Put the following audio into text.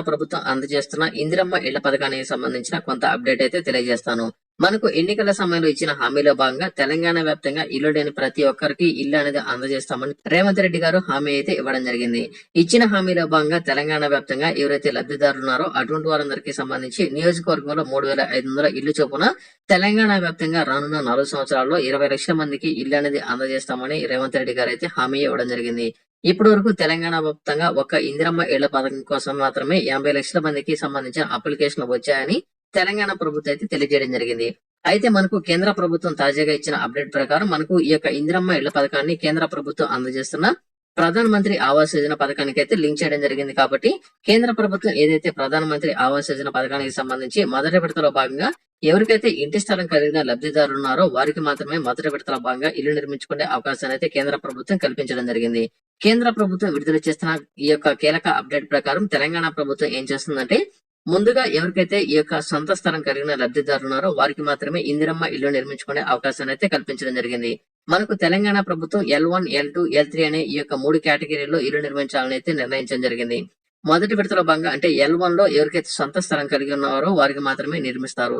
ప్రభుత్వం అందజేస్తున్న ఇందిరమ్మ ఇళ్ళ పథకానికి సంబంధించిన కొంత అప్డేట్ అయితే తెలియజేస్తాను. మనకు ఎన్నికల సమయంలో ఇచ్చిన హామీలో భాగంగా తెలంగాణ వ్యాప్తంగా ఇల్లు లేని ప్రతి ఒక్కరికి ఇల్లు అనేది అందజేస్తామని రేవంత్ రెడ్డి గారు హామీ అయితే ఇవ్వడం జరిగింది. ఇచ్చిన హామీలో భాగంగా తెలంగాణ వ్యాప్తంగా ఎవరైతే లబ్ధిదారులు ఉన్నారో అటువంటి వారందరికీ సంబంధించి నియోజకవర్గంలో మూడు వేల ఐదు వందల ఇల్లు చొప్పున తెలంగాణ వ్యాప్తంగా రానున్న నాలుగు సంవత్సరాల్లో ఇరవై లక్షల మందికి ఇల్లు అనేది అందజేస్తామని రేవంత్ రెడ్డి గారు అయితే హామీ ఇవ్వడం జరిగింది. ఇప్పటి వరకు తెలంగాణ వ్యాప్తంగా ఒక ఇందిరమ్మ ఇళ్ళ పథకం కోసం మాత్రమే యాభై లక్షల మందికి సంబంధించిన అప్లికేషన్లు వచ్చాయని తెలంగాణ ప్రభుత్వం అయితే తెలియజేయడం జరిగింది. అయితే మనకు కేంద్ర ప్రభుత్వం తాజాగా ఇచ్చిన అప్డేట్ ప్రకారం మనకు ఈ యొక్క ఇందిరమ్మ ఇళ్ళ పథకాన్ని కేంద్ర ప్రభుత్వం అందజేస్తున్న ప్రధాన మంత్రి ఆవాస్ యోజన పథకానికి అయితే లింక్ చేయడం జరిగింది కాబట్టి కేంద్ర ప్రభుత్వం ఏదైతే ప్రధాన మంత్రి ఆవాస్ యోజన పథకానికి సంబంధించి మొదటి విడతలో భాగంగా ఎవరికైతే ఇంటి స్థలం కలిగిన లబ్ధిదారులు ఉన్నారో వారికి మాత్రమే మొదటి విడతలో భాగంగా ఇల్లు నిర్మించుకునే అవకాశాన్ని అయితే కేంద్ర ప్రభుత్వం కల్పించడం జరిగింది. కేంద్ర ప్రభుత్వం విడుదల చేస్తున్న ఈ యొక్క కీలక అప్డేట్ ప్రకారం తెలంగాణ ప్రభుత్వం ఏం చేస్తుందంటే ముందుగా ఎవరికైతే ఈ యొక్క సొంత స్థలం కలిగిన లబ్ధిదారులు ఉన్నారో వారికి మాత్రమే ఇందిరమ్మ ఇల్లు నిర్మించుకునే అవకాశాన్ని అయితే కల్పించడం జరిగింది. మనకు తెలంగాణ ప్రభుత్వం L one L two L three అనే ఈ యొక్క మూడు కేటగిరీలో ఇల్లు నిర్మించాలని అయితే నిర్ణయించడం జరిగింది. మొదటి విడతలో భాగంగా అంటే ఎల్ వన్లో ఎవరికైతే సొంత స్థలం కలిగి ఉన్నారో వారికి మాత్రమే నిర్మిస్తారు.